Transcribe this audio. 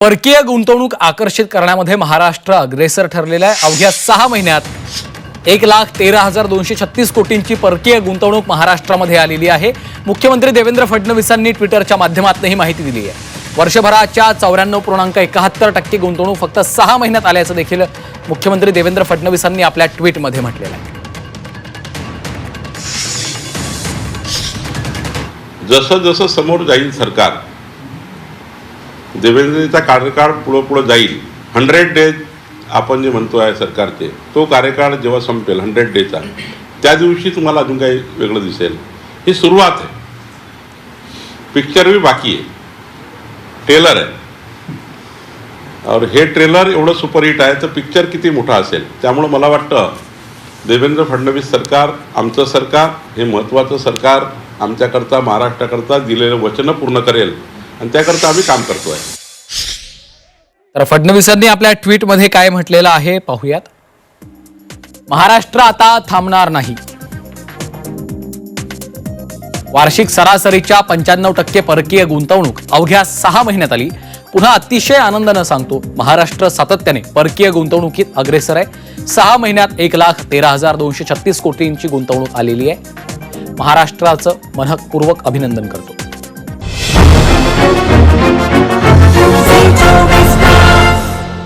परकीय गुंतवणूक आकर्षित करण्यामध्ये महाराष्ट्र अग्रेसर ठरलेला आहे. अवघ्या सहा महिन्यात एक लाख तेरा हजार दोनशे छत्तीस कोटींची परकीय गुंतवणूक महाराष्ट्रामध्ये आलेली आहे. मुख्यमंत्री देवेंद्र फडणवीसांनी ट्विटरच्या माध्यमातून ही माहिती दिली आहे. वर्षभराच्या चौऱ्याण्णव पूर्णांक एकाहत्तर टक्के गुंतवणूक फक्त सहा महिन्यात आल्याचं देखील मुख्यमंत्री देवेंद्र फडणवीसांनी आपल्या ट्विटमध्ये म्हटलेलं आहे. जसं जसं समोर जाईल सरकार देवेंद्रजीचा कार्यकाळ पुढं पुढं जाईल. हंड्रेड डेज आपण जे म्हणतो आहे सरकारचे तो कार्यकाळ जेव्हा संपेल हंड्रेड डेचा त्या दिवशी तुम्हाला अजून काही वेगळं दिसेल. ही सुरुवात आहे. पिक्चर बी बाकी आहे. ट्रेलर आहे. और हे ट्रेलर एवढं सुपरहिट आहे तर पिक्चर किती मोठा असेल? त्यामुळं मला वाटतं देवेंद्र फडणवीस सरकार आमचं सरकार हे महत्त्वाचं सरकार आमच्याकरता महाराष्ट्राकरता दिलेलं वचनं पूर्ण करेल. आणि त्याकरता आम्ही काम करतो आहे तर फडणवीसांनी आपल्या ट्विटमध्ये काय म्हटलेलं आहे पाहूयात. महाराष्ट्र आता थांबणार नाही. वार्षिक सरासरीच्या पंच्याण्णव टक्के परकीय गुंतवणूक अवघ्या सहा महिन्यात आली. पुन्हा अतिशय आनंदानं सांगतो महाराष्ट्र सातत्याने परकीय गुंतवणुकीत अग्रेसर आहे. सहा महिन्यात एक लाख तेरा हजार दोनशे छत्तीस कोटींची गुंतवणूक आलेली आहे. महाराष्ट्राचं मनपूर्वक अभिनंदन करतो. Thank you.